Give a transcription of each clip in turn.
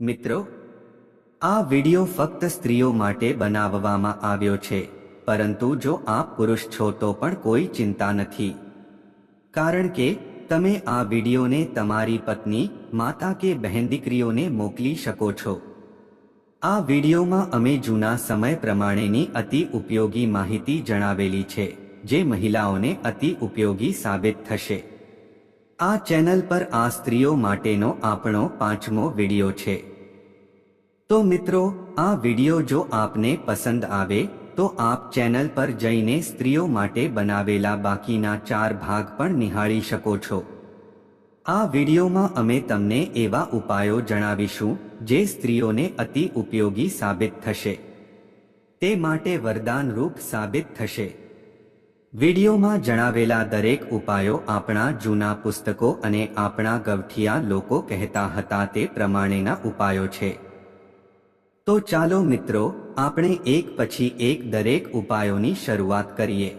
મિત્રો, આ વિડિયો ફક્ત સ્ત્રીઓ માટે બનાવવામાં આવ્યો છે, પરંતુ જો આપ પુરુષ છો તો પણ કોઈ ચિંતા નથી. કારણ કે, તમે આ વિડિયોને તમારી પત્ની, માતા કે બહેન દીકરીઓને મોકલી શકો છો. આ વિડિયોમાં અમે જૂના સમય પ્રમાણેની અતિ ઉપયોગી માહિતી જણાવેલી છે, જે મહિલાઓને અતિ ઉપયોગી સાબિત થશે. આ ચેનલ પર આ સ્ત્રીઓ માટેનો આપણો પાંચમો વિડિયો છે. તો મિત્રો, આ વિડિયો જો આપને પસંદ આવે, તો આપ ચેનલ પર જઈને સ્ત્રીઓ માટે બનાવેલા બાકીના ચાર ભાગ પણ નિહાળી શકો છો. આ વિડિયોમાં અમે તમને એવા ઉપાયો જણાવીશું, જે સ્ત્રીઓને અતિ ઉપયોગી સાબિત થશે. તે માટે વરદાનરૂપ સાબિત થશે. વિડિયોમાં જણાવેલા દરેક ઉપાયો આપણા જૂના પુસ્તકો અને આપણા ગવઠિયા લોકો કહેતા હતા તે પ્રમાણેના ઉપાયો છે. તો ચાલો મિત્રો, આપણે એક પછી એક દરેક ઉપાયોની શરૂઆત કરીએ.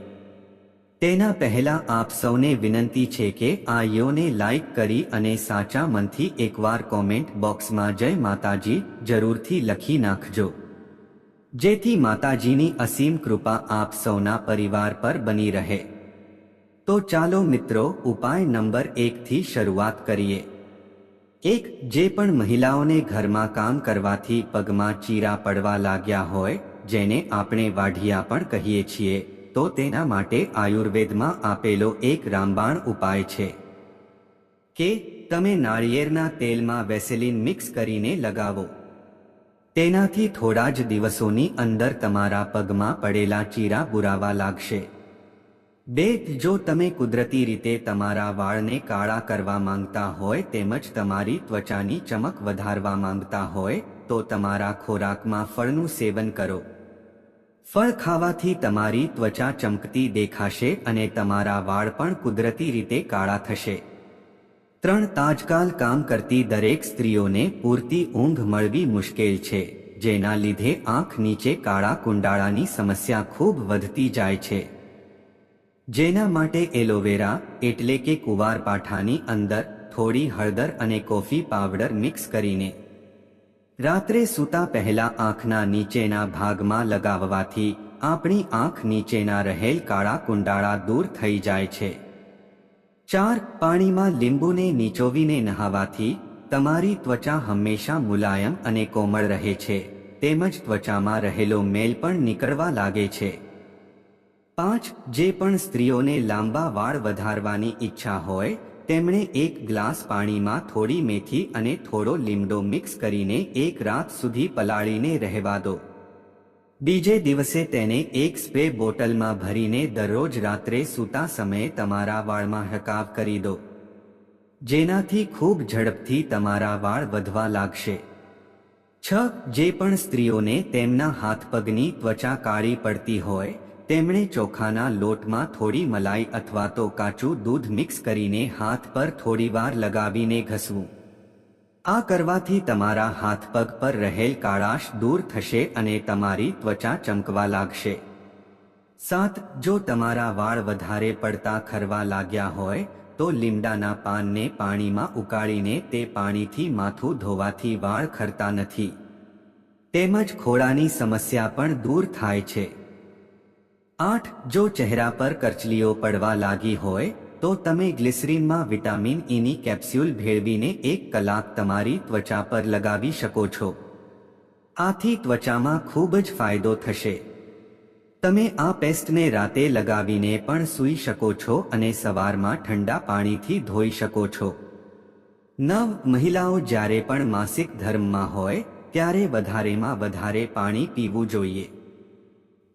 તેના પહેલા આપ સૌને વિનંતી છે કે આ યોને લાઈક કરી અને સાચા મનથી એકવાર કોમેન્ટ બોક્સમાં જય માતાજી જરૂરથી લખી નાખજો. જેથી માતાજીની અસીમ કૃપા આપ સૌના પરિવાર પર બની રહે. તો ચાલો મિત્રો, ઉપાય નંબર એકથી શરૂઆત કરીએ. એક, જે પણ મહિલાઓને ઘરમાં કામ કરવાથી પગમાં ચીરા પડવા લાગ્યા હોય, જેને આપણે વાઢિયા પણ કહીએ છીએ, તો તેના માટે આયુર્વેદમાં આપેલો એક રામબાણ ઉપાય છે. કે, તમે નાળિયેરના તેલમાં વેસેલિન મિક્સ કરીને લગાવો. તેનાથી થોડા જ દિવસોની અંદર તમારા પગમાં પડેલા ચીરા બુરાવા લાગશે. બે જો તમે કુદરતી રીતે તમારા વાળને કાળા કરવા માંગતા હોય તેમજ તમારી ત્વચાની ચમક વધારવા માંગતા હોય, તો તમારા ખોરાકમાં ફળનું સેવન કરો. ફળ ખાવાથી તમારી ત્વચા ચમકતી દેખાશે અને તમારા વાળ પણ કુદરતી રીતે કાળા થશે. ત્રણ તાજકાલ કામ કરતી દરેક સ્ત્રીઓને પૂરતી ઊંઘ મળવી મુશ્કેલ છે, જેના લીધે આંખ નીચે કાળા કુંડાળાની સમસ્યા ખૂબ વધતી જાય છે. જેના માટે એલોવેરા એટલે કે કુવાર પાઠાની અંદર થોડી હળદર અને કોફી પાવડર મિક્સ કરીને રાત્રે સૂતા પહેલા આંખના નીચેના ભાગમાં લગાવવાથી આપણી આંખ નીચેના રહેલ કાળા કુંડાળા દૂર થઈ જાય છે. ચાર પાણીમાં લીંબુને નીચોવીને નહાવાથી તમારી ત્વચા હંમેશા મુલાયમ અને કોમળ રહે છે, તેમજ ત્વચામાં રહેલો મેલ પણ નીકળવા લાગે છે. પાંચ, જે પણ સ્ત્રીઓને લાંબા વાળ વધારવાની ઈચ્છા હોય, તેમણે એક ગ્લાસ પાણીમાં થોડી મેથી અને થોડો લીમડો મિક્સ કરીને એક રાત સુધી પલાળીને રહેવા દો. બીજે દિવસે તેને એક સ્પ્રે બોટલમાં ભરીને દરરોજ રાત્રે સૂતા સમયે તમારા વાળમાં હકાવ કરી દો. જેનાથી ખૂબ ઝડપથી તમારા વાળ વધવા લાગશે. છ, જે પણ સ્ત્રીઓને તેમના હાથ પગની ત્વચા કાળી પડતી હોય, તેમણે ચોખાના લોટમાં થોડી મલાઈ અથવા તો કાચું દૂધ મિક્સ કરીને હાથ પર થોડીવાર લગાવીને ઘસવું. આ કરવાથી તમારા હાથ પગ પર રહેલ કાળાશ દૂર થશે અને તમારી ત્વચા ચમકવા લાગશે. સાત, જો તમારા વાળ વધારે પડતા ખરવા લાગ્યા હોય, તો લીમડાના પાનને પાણીમાં ઉકાળીને તે પાણીથી માથું ધોવાથી વાળ ખરતા નથી. તેમજ ખોળાની સમસ્યા પણ દૂર થાય છે. આઠ, જો ચહેરા પર કરચલીઓ પડવા લાગી હોય તો તમે ગ્લિસરીનમાં વિટામિન ઈની કેપ્સ્યુલ ભેળવીને એક કલાક તમારી ત્વચા પર લગાવી શકો છો. આથી ત્વચામાં ખૂબ જ ફાયદો થશે. તમે આ પેસ્ટને રાતે લગાવીને પણ સૂઈ શકો છો અને સવારમાં ઠંડા પાણીથી ધોઈ શકો છો. નવ મહિલાઓ જ્યારે પણ માસિક ધર્મમાં હોય, ત્યારે વધારેમાં વધારે પાણી પીવું જોઈએ.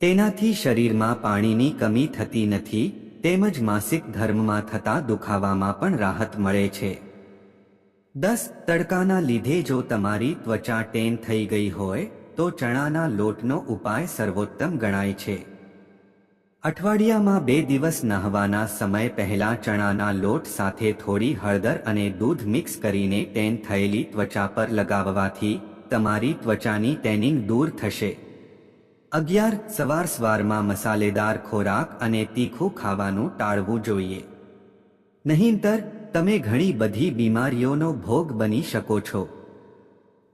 તેનાથી શરીરમાં પાણીની કમી થતી નથી તેમજ માસિક ધર્મમાં થતા દુખાવામાં પણ રાહત મળે છે. દસ, તડકાના લીધે જો તમારી ત્વચા ટેન થઈ ગઈ હોય, તો ચણાના લોટનો ઉપાય સર્વોત્તમ ગણાય છે. અઠવાડિયામાં બે દિવસ નહવાના સમય પહેલા ચણાના લોટ સાથે થોડી હળદર અને દૂધ મિક્સ કરીને ટેન થયેલી ત્વચા પર લગાવવાથી તમારી ત્વચાની ટેનિંગ દૂર થશે. અગિયાર સવાર સવારમાં મસાલેદાર ખોરાક અને તીખું ખાવાનું ટાળવું જોઈએ. નહીંતર, તમે ઘણી બધી બીમારીઓનો ભોગ બની શકો છો.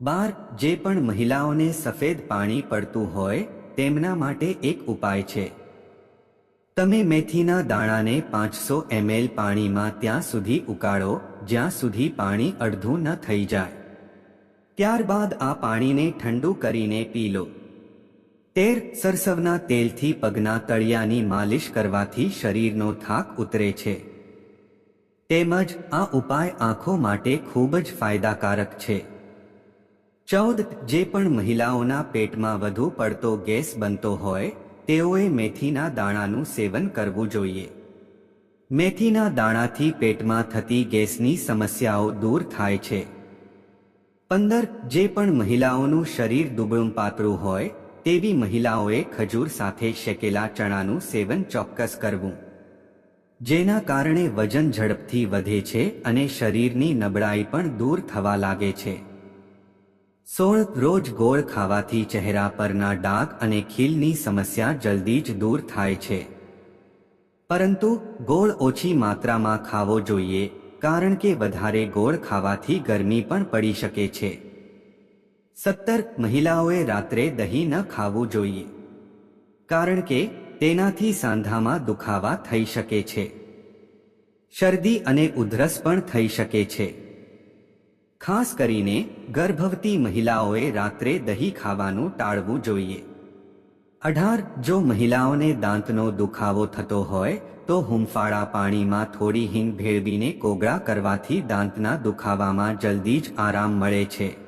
બાર, જે પણ મહિલાઓને સફેદ પાણી પડતું હોય, તેમના માટે એક ઉપાય છે. તમે મેથીના દાણાને પાંચસો એમએલ પાણીમાં ત્યાં સુધી ઉકાળો, જ્યાં સુધી પાણી અડધું ન થઈ જાય. ત્યારબાદ આ પાણીને ઠંડુ કરીને પી લો. તેર સરસવના તેલથી પગના તળિયાની માલિશ કરવાથી શરીરનો થાક ઉતરે છે. તેમજ આ ઉપાય આંખો માટે ખૂબ જ ફાયદાકારક છે. ચૌદ, જે પણ મહિલાઓના પેટમાં વધુ પડતો ગેસ બનતો હોય, તેઓએ મેથીના દાણાનું સેવન કરવું જોઈએ. મેથીના દાણાથી પેટમાં થતી ગેસની સમસ્યાઓ દૂર થાય છે. પંદર, જે પણ મહિલાઓનું શરીર દુબળું પાતળું હોય તેવી મહિલાઓએ ખજૂર સાથે શેકેલા ચણાનું સેવન ચોક્કસ કરવું. જેના કારણે વજન ઝડપથી વધે છે અને શરીરની નબળાઈ પણ દૂર થવા લાગે છે. સોળ રોજ ગોળ ખાવાથી ચહેરા પરના ડાઘ અને ખીલની સમસ્યા જલ્દી જ દૂર થાય છે. પરંતુ ગોળ ઓછી માત્રામાં ખાવો જોઈએ, કારણ કે વધારે ગોળ ખાવાથી ગરમી પણ પડી શકે છે. સત્તર મહિલાઓએ રાત્રે દહીં ન ખાવું જોઈએ. કારણ કે તેનાથી સાંધામાં દુખાવા થઈ શકે છે. શરદી અને ઉધરસ પણ થઈ શકે છે. ખાસ કરીને ગર્ભવતી મહિલાઓએ રાત્રે દહીં ખાવાનું ટાળવું જોઈએ. અઢાર, જો મહિલાઓને દાંતનો દુખાવો થતો હોય, તો હુંફાળા પાણીમાં થોડી હિંગ ભેળવીને કોગળા કરવાથી દાંતના દુખાવામાં જલ્દી જ આરામ મળે છે.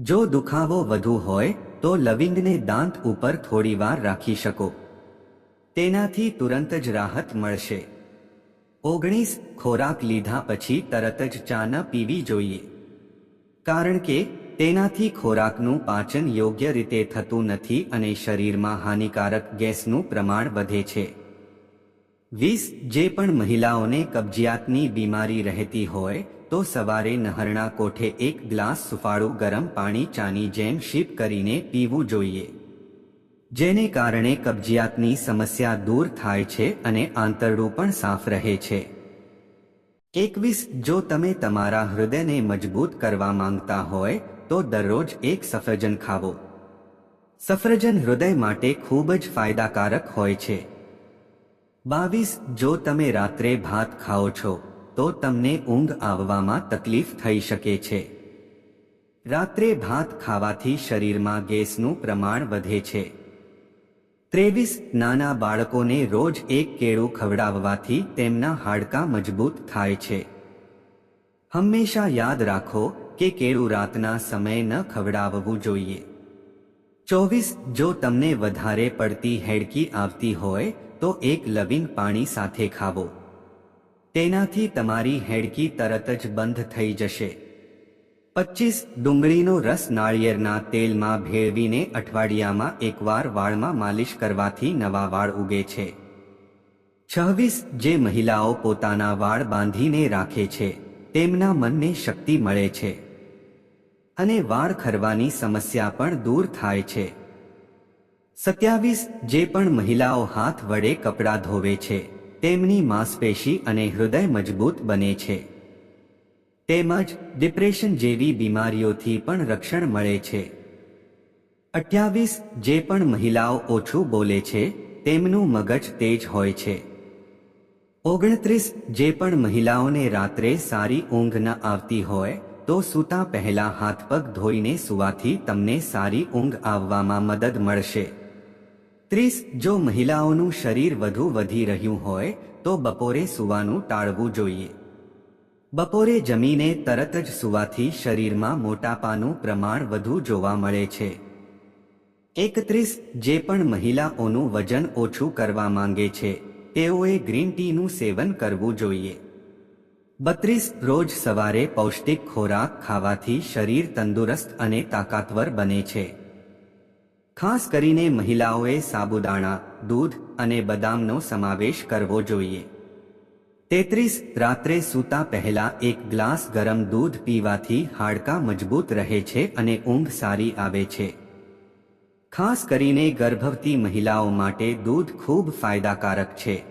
જો દુખાવો વધુ હોય, તો લવિંગને દાંત ઉપર થોડીવાર રાખી શકો. તેનાથી તુરંત જ રાહત મળશે. ઓગણીસ ખોરાક લીધા પછી તરત જ ચા ન પીવી જોઈએ. કારણ કે, તેનાથી ખોરાકનું પાચન યોગ્ય રીતે થતું નથી અને શરીરમાં હાનિકારક ગેસનું પ્રમાણ વધે છે. વીસ, જે પણ મહિલાઓને કબજિયાતની બીમારી રહેતી હોય તો સવારે નહરણા કોઠે એક ગ્લાસ સુફાળું ગરમ પાણી ચાની જેમ શીપ કરીને પીવું જોઈએ. જેને કારણે કબજિયાતની સમસ્યા દૂર થાય છે અને આંતરડું પણ સાફ રહે છે. એકવીસ, જો તમે તમારા હૃદયને મજબૂત કરવા માંગતા હોય, તો દરરોજ એક સફરજન ખાવો. સફરજન હૃદય માટે ખૂબ જ ફાયદાકારક હોય છે. બાવીસ, જો તમે રાત્રે ભાત ખાઓ છો તો તમને ઊંઘ આવવામાં તકલીફ થઈ શકે છે. રાત્રે ભાત ખાવાથી શરીરમાં ગેસનું પ્રમાણ વધે છે. ત્રેવીસ નાના બાળકોને રોજ એક કેળું ખવડાવવાથી તેમના હાડકાં મજબૂત થાય છે. હંમેશા યાદ રાખો કે કેળું રાતના સમયે ન ખવડાવવું જોઈએ. ચોવીસ જો તમને વધારે પડતી હેડકી આવતી હોય તો એક લવિંગ પાણી સાથે ખાવો. તેનાથી તમારી હેડકી તરત જ બંધ થઈ જશે. પચીસ ડુંગળીનો રસ નાળિયેરના તેલમાં ભેળવીને અઠવાડિયામાં એકવાર વાળમાં માલિશ કરવાથી નવા વાળ ઉગે છે. છવ્વીસ જે મહિલાઓ પોતાના વાળ બાંધીને રાખે છે, તેમના મનને શક્તિ મળે છે. અને વાળ ખરવાની સમસ્યા પણ દૂર થાય છે. સત્યાવીસ જે પણ મહિલાઓ હાથ વડે કપડાં ધોવે છે તેમની માંસપેશી અને હૃદય મજબૂત બને છે. તેમજ ડિપ્રેશન જેવી બીમારીઓથી પણ રક્ષણ મળે છે. અઠ્યાવીસ જે પણ મહિલાઓ ઓછું બોલે છે, તેમનું મગજ તેજ હોય છે. ઓગણત્રીસ જે પણ મહિલાઓને રાત્રે સારી ઊંઘ ન આવતી હોય, તો સૂતા પહેલા હાથ પગ ધોઈને સુવાથી તમને સારી ઊંઘ આવવામાં મદદ મળશે. ત્રીસ, જો મહિલાઓનું શરીર વધુ વધી રહ્યું હોય, તો બપોરે સૂવાનું ટાળવું જોઈએ. બપોરે જમીને તરત જ સૂવાથી શરીરમાં મોટાપાનું પ્રમાણ વધુ જોવા મળે છે. એકત્રીસ, જે પણ મહિલાઓનું વજન ઓછું કરવા માંગે છે, તેઓએ ગ્રીન ટીનું સેવન કરવું જોઈએ. બત્રીસ, રોજ સવારે પૌષ્ટિક ખોરાક ખાવાથી શરીર તંદુરસ્ત અને તાકાતવર બને છે. ખાસ કરીને મહિલાઓએ સાબુદાણા, દૂધ અને બદામનો સમાવેશ કરવો જોઈએ. તેત્રીસ, રાત્રે સૂતા પહેલા એક ગ્લાસ ગરમ દૂધ પીવાથી હાડકાં મજબૂત રહે છે અને ઊંઘ સારી આવે છે. ખાસ કરીને ગર્ભવતી મહિલાઓ માટે દૂધ ખૂબ ફાયદાકારક છે.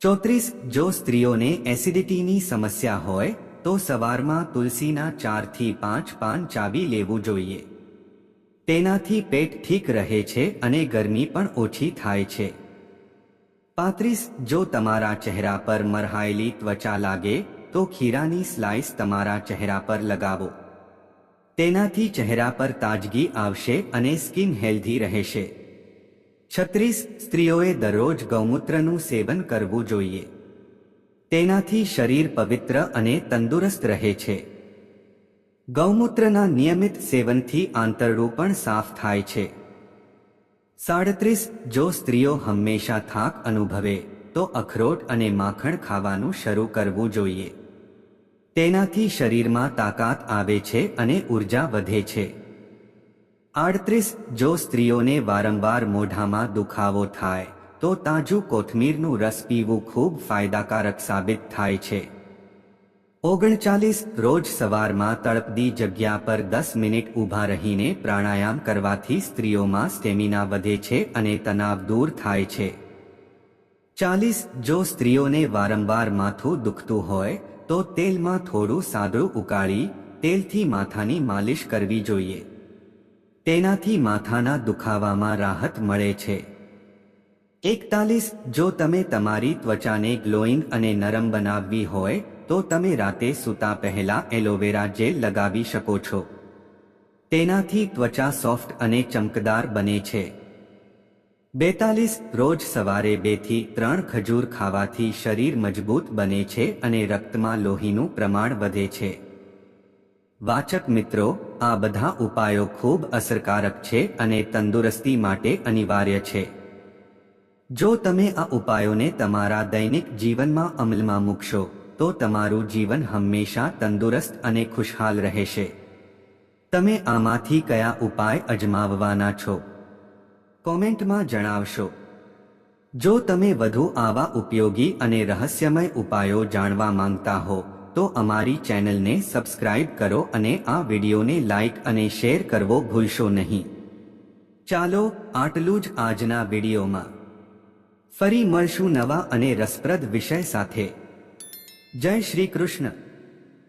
ચોત્રીસ, જો સ્ત્રીઓને એસિડિટીની સમસ્યા હોય, તો સવારમાં તુલસીના ચારથી પાંચ પાન ચાવી લેવું જોઈએ. તેનાથી પેટ ઠીક રહે છે અને ગરમી પણ ઓછી થાય છે. પાંત્રીસ, જો તમારા ચહેરા પર મરહાયેલી ત્વચા લાગે, તો ખીરાની સ્લાઇસ તમારા ચહેરા પર લગાવો. તેનાથી ચહેરા પર તાજગી આવશે અને સ્કિન હેલ્ધી રહેશે. છત્રીસ, સ્ત્રીઓએ દરરોજ ગૌમૂત્રનું સેવન કરવું જોઈએ. તેનાથી શરીર પવિત્ર અને તંદુરસ્ત રહે છે. ગૌમૂત્રના નિયમિત સેવનથી આંતરડું પણ સાફ થાય છે. સાડત્રીસ, જો સ્ત્રીઓ હંમેશા થાક અનુભવે, તો અખરોટ અને માખણ ખાવાનું શરૂ કરવું જોઈએ. તેનાથી શરીરમાં તાકાત આવે છે અને ઊર્જા વધે છે. આડત્રીસ, જો સ્ત્રીઓને વારંવાર મોઢામાં દુખાવો થાય, તો તાજું કોથમીરનું રસ પીવું ખૂબ ફાયદાકારક સાબિત થાય છે. ઓગણચાલીસ રોજ સવારમાં તળપદી જગ્યા પર દસ મિનિટ ઊભા રહીને પ્રાણાયામ કરવાથી સ્ત્રીઓમાં સ્ટેમિના વધે છે અને તણાવ દૂર થાય છે. ચાલીસ જો સ્ત્રીઓને વારંવાર માથું દુખતું હોય, તો તેલમાં થોડું સાદું ઉકાળી, તેલથી માથાની માલિશ કરવી જોઈએ. તેનાથી માથાના દુખાવામાં રાહત મળે છે. એકતાલીસ જો તમે તમારી ત્વચાને ગ્લોઈંગ અને નરમ બનાવવી હોય તો તમે રાતે સૂતા પહેલા એલોવેરા જેલ લગાવી શકો છો. તેનાથી ત્વચા સોફ્ટ અને ચમકદાર બને છે. બેતાલીસ, રોજ સવારે બેથી ત્રણ ખજૂર ખાવાથી શરીર મજબૂત બને છે અને રક્તમાં લોહીનું પ્રમાણ વધે છે. વાચક મિત્રો, આ બધા ઉપાયો ખૂબ અસરકારક છે અને તંદુરસ્તી માટે અનિવાર્ય છે. જો તમે આ ઉપાયોને તમારા દૈનિક જીવનમાં અમલમાં મૂકશો તો તમારું જીવન હંમેશા તંદુરસ્ત અને ખુશહાલ રહેશે. તમે આમાંથી કયા ઉપાય અજમાવવાના છો? કોમેન્ટમાં જણાવશો. જો તમે વધુ આવા ઉપયોગી અને રહસ્યમય ઉપાયો જાણવા માંગતા હો, તો અમારી ચેનલને સબસ્ક્રાઇબ કરો અને આ વિડીયોને લાઇક અને શેર કરવો ભૂલશો નહીં. ચાલો, આટલું જ આજના વિડીયોમાં. ફરી મળશું નવા અને રસપ્રદ વિષય સાથે. જય શ્રી કૃષ્ણ.